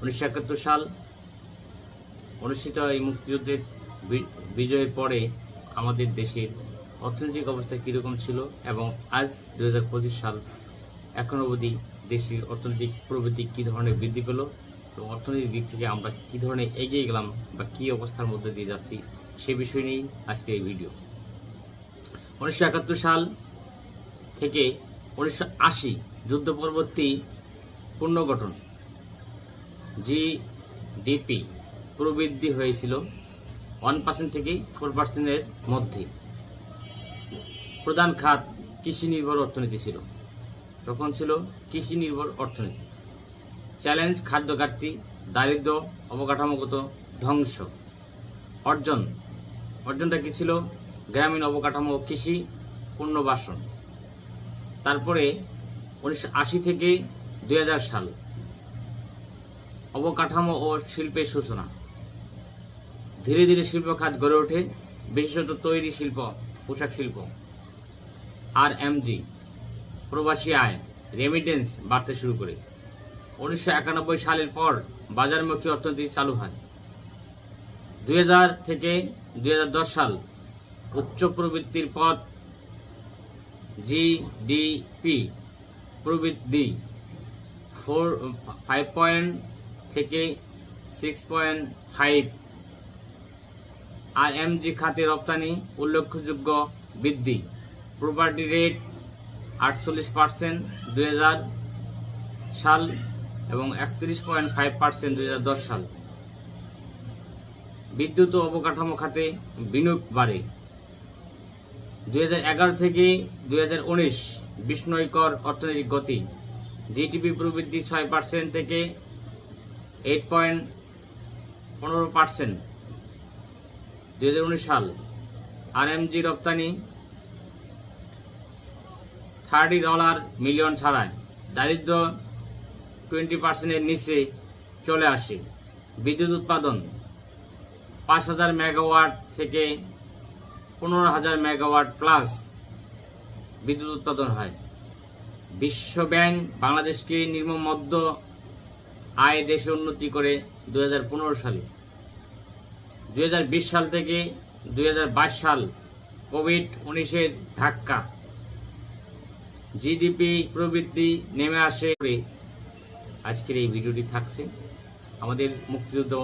উনিশশো একাত্তর সাল অনুষ্ঠিত এই মুক্তিযুদ্ধের বিজয়ের পরে আমাদের দেশের অর্থনৈতিক অবস্থা কীরকম ছিল এবং আজ দু হাজার পঁচিশ সাল এখনও অবধি দেশের অর্থনৈতিক প্রবৃদ্ধি কী ধরনের বৃদ্ধি পেল এবং অর্থনৈতিক দিক থেকে আমরা কী ধরনের এগিয়ে গেলাম বা কী অবস্থার মধ্যে দিয়ে যাচ্ছি সে বিষয় নিয়েই আজকে এই ভিডিও। উনিশশো একাত্তর সাল থেকে উনিশশো আশি যুদ্ধ পরবর্তী পুনর্গঠন জিডিপি প্রবৃদ্ধি হয়েছিল ওয়ান পার্সেন্ট থেকে ফোর পার্সেন্টের মধ্যে। প্রধান খাত কৃষি নির্ভর অর্থনীতি ছিল। তখন ছিল কৃষি নির্ভর অর্থনীতি। চ্যালেঞ্জ খাদ্য ঘাটতি দারিদ্র অবকাঠামোগত ধ্বংস। অর্জন। অর্জনটা কি ছিল? গ্রামীণ অবকাঠামো কৃষি পুনর্বাসন তারপরে উনিশশো আশি থেকে দু হাজার সাল অবকাঠামো ও শিল্পের সূচনা। ধীরে ধীরে শিল্প খাত গড়ে ওঠে, বিশেষত তৈরি শিল্প, পোশাক শিল্প। আর এমজি প্রবাসী আয় রেমিটেন্স বাড়তে শুরু করে। উনিশশো একানব্বই সালের পর বাজারমুখী অর্থনীতি চালু হয়। দু হাজার থেকে দু হাজার দশ সাল উচ্চ প্রবৃত্তির পথ জিডিপি প্রবৃদ্ধি, ফোর ফাইভ পয়েন্ট থেকে six point five R MG খাতে রপ্তানি উল্লেখযোগ্য বৃদ্ধি। প্রপার্টি রেট আটচল্লিশ পার্সেন্ট দুই হাজার সাল এবং একত্রিশ পয়েন্ট ফাইভ পার্সেন্ট দু হাজার দশ সাল। বিদ্যুৎ ও অবকাঠামো খাতে বিনিয়োগ বাড়ে। দু হাজার এগারো থেকে দুই বিস্ময়কর অর্থনৈতিক গতি। জিডিপি প্রবৃদ্ধি ছয় পার্সেন্ট থেকে এইট পয়েন্ট পনেরো পার্সেন্ট দু হাজার উনিশ সাল। আরএমজি রপ্তানি থার্টি ডলার মিলিয়ন ছাড়ায়। দারিদ্র টোয়েন্টি পার্সেন্টের নিচে চলে আসে। বিদ্যুৎ উৎপাদন পাঁচ হাজার মেগাওয়াট থেকে পনেরো হাজার মেগাওয়াট প্লাস বিদ্যুৎ উৎপাদন হয়। বিশ্ব ব্যাংক বাংলাদেশকে নিম্ন আয় দেশে উন্নতি করে দু হাজার পনেরো সালে। দু হাজার বিশ সাল থেকে দু হাজার বাইশ সাল কোভিড উনিশের ধাক্কা। জিডিপি প্রবৃদ্ধি নেমে আসে। করে আজকের এই ভিডিওটি থাকছে। আমাদের মুক্তিযুদ্ধ